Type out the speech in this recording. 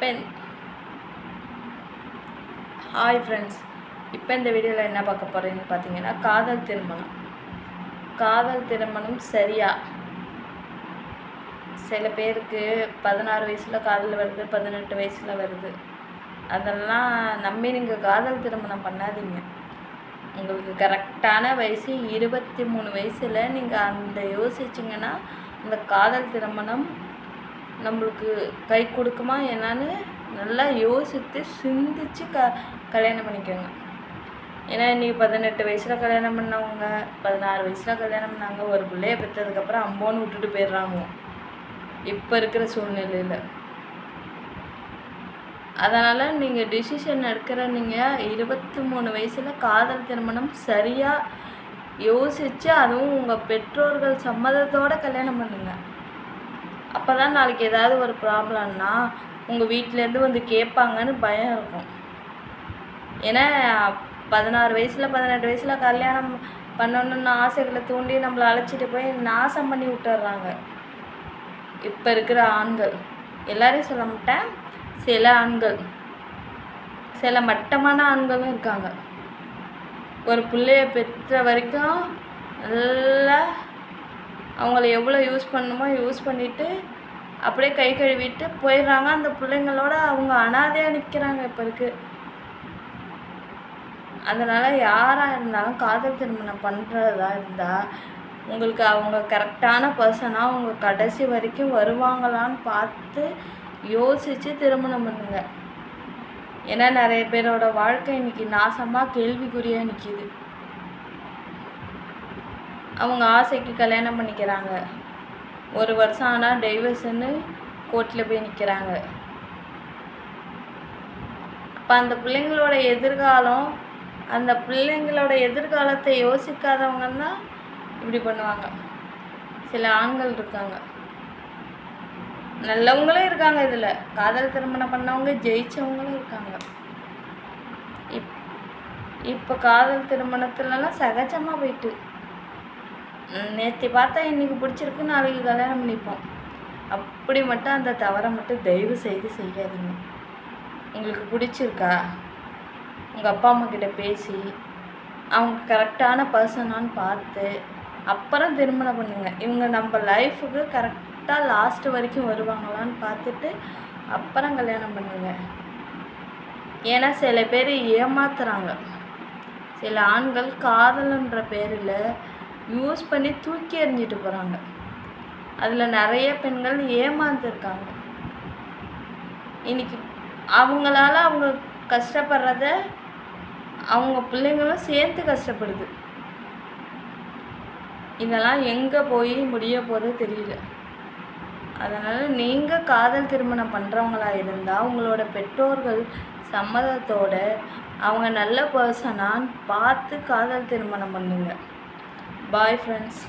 Pen hi friends இப்போ இந்த வீடியோவில் என்ன பார்க்க போகிறேன்னு பார்த்தீங்கன்னா காதல் திருமணம். காதல் திருமணம் சரியா? சில பேருக்கு பதினாறு வயசில் காதல் வருது பதினெட்டு வயசில் வருது. அதெல்லாம் நம்பி நீங்கள் காதல் திருமணம் பண்ணாதீங்க. உங்களுக்கு கரெக்டான வயசு இருபத்தி மூணு வயசில் நீங்கள் அந்த யோசிச்சிங்கன்னா அந்த காதல் திருமணம் நம்மளுக்கு கை கொடுக்குமா என்னான்னு நல்லா யோசித்து சிந்திச்சு க கல்யாணம் பண்ணிக்கோங்க. ஏன்னா இன்றைக்கி பதினெட்டு வயசில் கல்யாணம் பண்ணவங்க பதினாறு வயசில் கல்யாணம் பண்ணாங்க ஒரு பிள்ளைய பெற்றதுக்கப்புறம் அம்போன்னு விட்டுட்டு போயிடுறாங்க. இப்போ இருக்கிற சூழ்நிலையில். அதனால் நீங்கள் டிசிஷன் எடுக்கிற நீங்கள் இருபத்தி மூணு வயசில் காதல் திருமணம் சரியாக யோசித்து அதுவும் உங்கள் பெற்றோர்கள் சம்மதத்தோடு கல்யாணம் பண்ணுங்கள் அப்போ தான் நாளைக்கு ஏதாவது ஒரு ப்ராப்ளம்னா உங்கள் வீட்டிலேருந்து வந்து கேட்பாங்கன்னு பயம் இருக்கும். ஏன்னா பதினாறு வயசில் பதினெட்டு வயசில் கல்யாணம் பண்ணணுன்னு ஆசைகளை தூண்டி நம்மளை அழைச்சிட்டு போய் நாசம் பண்ணி விட்டுறாங்க. இப்போ இருக்கிற ஆண்கள். எல்லாரையும் சொல்ல மாட்டேன். சில ஆண்கள். சில மட்டமான ஆண்களும் இருக்காங்க. ஒரு பிள்ளைய பெற்ற வரைக்கும் நல்ல அவங்கள எவ்வளோ யூஸ் பண்ணணுமோ யூஸ் பண்ணிவிட்டு அப்படியே கை கழுவிட்டு போயிடுறாங்க. அந்த பிள்ளைங்களோட அவங்க அனாதையாக நிற்கிறாங்க இப்போ இருக்கு. அதனால் யாராக இருந்தாலும் காதல் திருமணம் பண்ணுறதா இருந்தால் உங்களுக்கு அவங்க கரெக்டான பர்சனாக அவங்க கடைசி வரைக்கும் வருவாங்களான்னு பார்த்து யோசித்து திருமணம் பண்ணுங்க. ஏன்னா நிறைய பேரோட வாழ்க்கை இன்றைக்கி நாசமாக கேள்விக்குறியாக நிற்கிது அவங்க ஆசைக்கு கல்யாணம் பண்ணிக்கிறாங்க. ஒரு வருஷம் ஆனால் டைவர்ஸ்ன்னு கோர்ட்டில் போய் நிற்கிறாங்க அப்போ அந்த பிள்ளைங்களோட எதிர்காலம் அந்த பிள்ளைங்களோட எதிர்காலத்தை யோசிக்காதவங்க தான் இப்படி பண்ணுவாங்க. சில ஆண்கள் இருக்காங்க. நல்லவங்களும் இருக்காங்க இதில். காதல் திருமணம் பண்ணவங்க ஜெயிச்சவங்களும் இருக்காங்க. இப் இப்போ காதல் திருமணத்துலலாம் சகஜமாக போயிட்டு. நேற்று பார்த்தா இன்றைக்கி பிடிச்சிருக்கு நாளைக்கு கல்யாணம் பண்ணிப்போம். அப்படி மட்டும் அந்த தவறை மட்டும் தயவு செய்து செய்யாதீங்க. உங்களுக்கு பிடிச்சிருக்கா? உங்கள் அப்பா அம்மா கிட்ட பேசி அவங்க கரெக்டான பர்சனான்னு பார்த்து அப்புறம் திருமணம் பண்ணுங்க. இவங்க நம்ம லைஃபுக்கு கரெக்டாக லாஸ்ட்டு வரைக்கும் வருவாங்களான்னு பார்த்துட்டு அப்புறம் கல்யாணம் பண்ணுங்க. ஏன்னா சில பேர் ஏமாத்துறாங்க. சில ஆண்கள் காதல்ன்ற பேரில் யூஸ் பண்ணி தூக்கி எறிஞ்சிட்டு போகிறாங்க அதில் நிறைய பெண்கள் ஏமாந்துருக்காங்க. இன்னைக்கு அவங்களால அவங்க கஷ்டப்படுறத அவங்க பிள்ளைங்களும் சேர்த்து கஷ்டப்படுது. இதெல்லாம் எங்கே போய் முடிய போதோ தெரியல. அதனால் நீங்கள் காதல் திருமணம் பண்ணுறவங்களா இருந்தால் உங்களோட பெற்றோர்கள் சம்மதத்தோட அவங்க நல்ல பர்சனான்னு பார்த்து காதல் திருமணம் பண்ணுங்கள் பாய் ஃப்ரெண்ட்ஸ்